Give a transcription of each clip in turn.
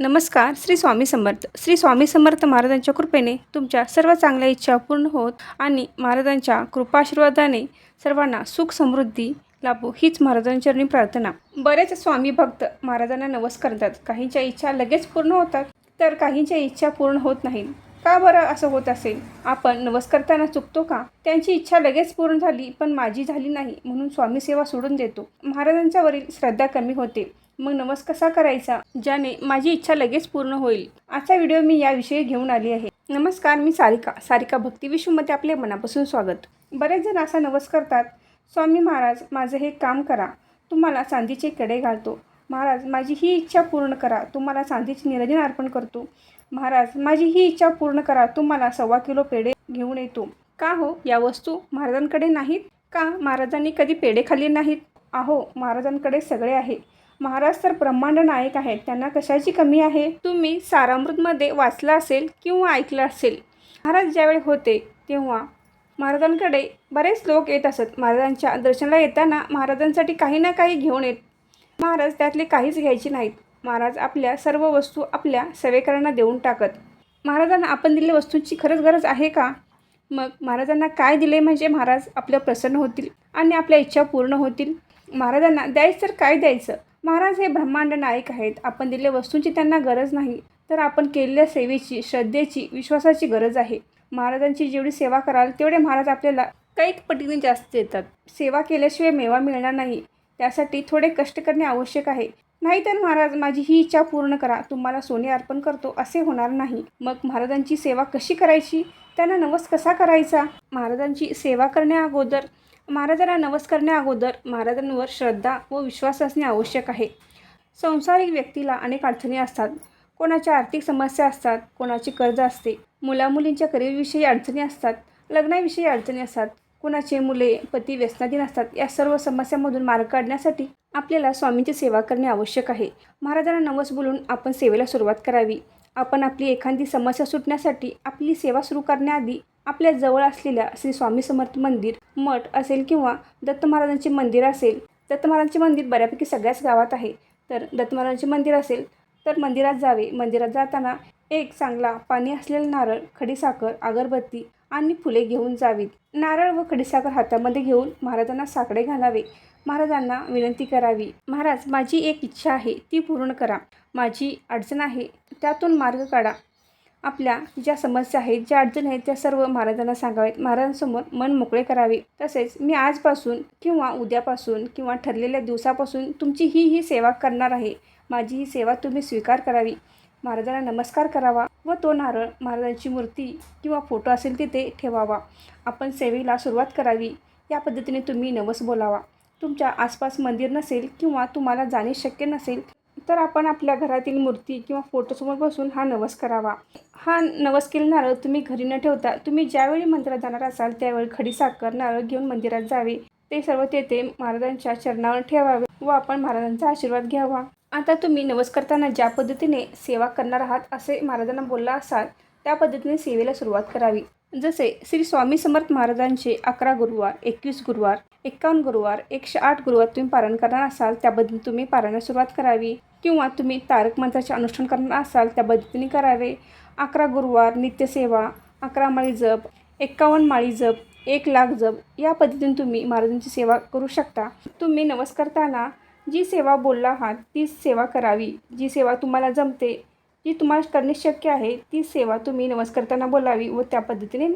नमस्कार श्री स्वामी समर्थ. श्री स्वामी समर्थ महाराजांच्या कृपेने तुमच्या सर्व चांगल्या इच्छा पूर्ण होत आणि महाराजांच्या कृपाशीर्वादाने सर्वांना सुख समृद्धी लाभो हीच महाराजांचरणी प्रार्थना. बरेच स्वामी भक्त महाराजांना नवस करतात. काहींच्या इच्छा लगेच पूर्ण होतात तर काहींच्या इच्छा पूर्ण होत नाहीत. का बरं असं होत असेल? आपण नवस करताना चुकतो का? त्यांची इच्छा लगेच पूर्ण झाली पण माझी झाली नाही म्हणून स्वामी सेवा सोडून देतो. महाराजांच्यावरील श्रद्धा कमी होते. मग नवस कसा करायचा? ज्याने माझी इच्छा लगेच पूर्ण होईल. आजचा व्हिडिओ मी याविषयी घेऊन आली आहे. नमस्कार मी सारिका. सारिका भक्ती विश्वमध्ये आपले मनापासून स्वागत. बरेच जण असा नवस करतात स्वामी महाराज माझं हे काम करा. तुम्हाला चांदीचे कडे घालतो. महाराज माझी ही इच्छा पूर्ण करा. तुम्हाला चांदीचे निरंजन अर्पण करतो. महाराज माझी ही इच्छा पूर्ण करा. तुम्हाला सव्वा किलो पेढे घेऊन येतो. का हो? या वस्तू महाराजांकडे नाहीत? का? महाराजांनी कधी पेढे खाल्ले नाहीत? अहो महाराजांकडे सगळे आहे. महाराज तर ब्रह्मांड नायक आहेत. त्यांना कशाची कमी आहे? तुम्ही सारामृतमध्ये वाचलं असेल किंवा ऐकलं असेल. महाराज ज्यावेळी होते तेव्हा महाराजांकडे बरेच लोक येत असत. महाराजांच्या दर्शनाला येताना महाराजांसाठी काही ना काही घेऊन येत. महाराज त्यातले काहीच घ्यायचे नाहीत. महाराज आपल्या सर्व वस्तू आपल्या सेवेकरांना देऊन टाकत. महाराजांना आपण दिलेल्या वस्तूंची खरंच गरज आहे का? मग महाराजांना काय दिले म्हणजे महाराज आपलं प्रसन्न होतील आणि आपल्या इच्छा पूर्ण होतील? महाराजांना द्यायचं तर काय द्यायचं? महाराज हे ब्रह्मांड नायक आहेत. आपण दिलेल्या वस्तूंची त्यांना गरज नाही. तर आपण केलेल्या सेवेची श्रद्धेची विश्वासाची गरज आहे. महाराजांची जेवढी सेवा कराल तेवढे महाराज आपल्याला कैक पटीने जास्त देतात. सेवा केल्याशिवाय मेवा मिळणार नाही. त्यासाठी थोडे कष्ट करणे आवश्यक आहे. नाहीतर महाराज माझी ही इच्छा पूर्ण करा. तुम्हाला सोने अर्पण करतो. असे होणार नाही. मग महाराजांची सेवा कशी करायची? त्यांना नवस कसा करायचा? महाराजांची सेवा करण्या अगोदर महाराजांना नवस करण्याअगोदर महाराजांवर श्रद्धा व विश्वास असणे आवश्यक आहे. संसारिक व्यक्तीला अनेक अडचणी असतात. कोणाच्या आर्थिक समस्या असतात कोणाची कर्ज असते मुलामुलींच्या करिअरविषयी अडचणी असतात लग्नाविषयी अडचणी असतात कुणाचे मुले पती व्यसनाधीन असतात या सर्व समस्यांमधून मार्ग काढण्यासाठी आपल्याला स्वामींची सेवा करणे आवश्यक आहे. महाराजांना नवस बोलून आपण सेवेला सुरुवात करावी. आपण आपली एखादी समस्या सुटण्यासाठी आपली सेवा सुरू करण्याआधी आपल्या जवळ असलेल्या श्री स्वामी समर्थ मंदिर मठ असेल किंवा दत्त महाराजांचे मंदिर असेल दत्त महाराजांचे मंदिर बऱ्यापैकी सगळ्याच गावात आहे. तर दत्त महाराजांचे मंदिर असेल तर मंदिरात जावे. मंदिरात जाताना एक चांगला पाणी असलेला नारळ खडीसाखर अगरबत्ती आणि फुले घेऊन जावीत. नारळ व खडीसाखर हातामध्ये घेऊन महाराजांना साकडे घालावे. महाराजांना विनंती करावी महाराज माझी एक इच्छा आहे ती पूर्ण करा. माझी अडचण आहे त्यातून मार्ग काढा. आपल्या ज्या समस्या आहेत ज्या अडचणी आहेत त्या सर्व महाराजांना सांगावेत महाराजांसमोर मन मोकळे करावे. तसेच मी आजपासून किंवा उद्यापासून किंवा ठरलेल्या दिवसापासून तुमची ही ही सेवा करणार आहे. माझी ही सेवा तुम्ही स्वीकार करावी. महाराजांना नमस्कार करावा व तो नारळ महाराजांची मूर्ती किंवा फोटो असेल तिथे ठेवावा. आपण सेवेला सुरुवात करावी. या पद्धतीने तुम्ही नवस बोलावा. तुमच्या आसपास मंदिर नसेल किंवा तुम्हाला जाणे शक्य नसेल तर आपण आपल्या घरातील मूर्ती किंवा फोटोसमोर बसून हा नवस करावा. हा नवस केलेला नारळ तुम्ही घरी न ठेवता तुम्ही ज्यावेळी मंदिरात जाणार असाल त्यावेळी खडी साखर नारळ घेऊन मंदिरात जावे. ते सर्व तेथे महाराजांच्या चरणावर ठेवावे व आपण महाराजांचा आशीर्वाद घ्यावा. आता तुम्ही नवस करताना ज्या पद्धतीने सेवा करणार आहात असे महाराजांना बोलला असाल त्या पद्धतीने सेवेला सुरुवात करावी. जसे श्री स्वामी समर्थ महाराजांचे अकरा गुरुवार एकवीस गुरुवार एक्कावन्न गुरुवार एकशे आठ गुरुवार तुम्ही पारण करणार असाल त्याबद्दल तुम्ही पारायणाला सुरुवात करावी. किंवा तुम्ही तारक मंत्राचे अनुष्ठान करणार असाल त्या पद्धतीने करावे. अकरा गुरुवार नित्यसेवा अकरा माळी जप एक्कावन्न माळी जप एक लाख जप या पद्धतीने तुम्ही महाराजांची सेवा करू शकता. तुम्ही नवस करताना जी सेवा बोलला आहात ती सेवा करावी. जी सेवा तुम्हाला जमते जी तुम्हाला करणे शक्य आहे ती सेवा तुम्ही नवस करताना बोलावी व त्या पद्धतीने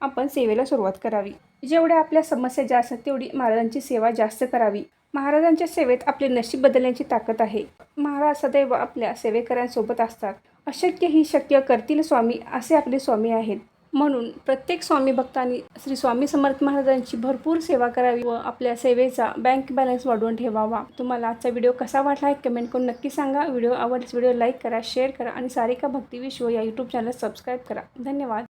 आपण सेवेला सुरुवात करावी. जेवढ्या आपल्या समस्या ज्या असतात तेवढी महाराजांची सेवा जास्त करावी. महाराजांच्या सेवेत आपले नशीब बदलण्याची ताकद आहे. महाराज सदैव आपल्या सेवेकऱ्यांसोबत असतात. अशक्य ही शक्य करतील स्वामी असे आपले स्वामी आहेत. म्हणून प्रत्येक स्वामी भक्तांनी श्री स्वामी समर्थ महाराजांची भरपूर सेवा करावी व आपल्या सेवेचा बँक बॅलन्स वाढवून ठेवावा. तुम्हाला आजचा व्हिडिओ कसा वाटला आहे कमेंट करून नक्की सांगा. व्हिडिओ आवडल्यास व्हिडिओ लाईक करा शेअर करा आणि सारिका भक्ती विश्व या यूट्यूब चॅनल सबस्क्राईब करा. धन्यवाद.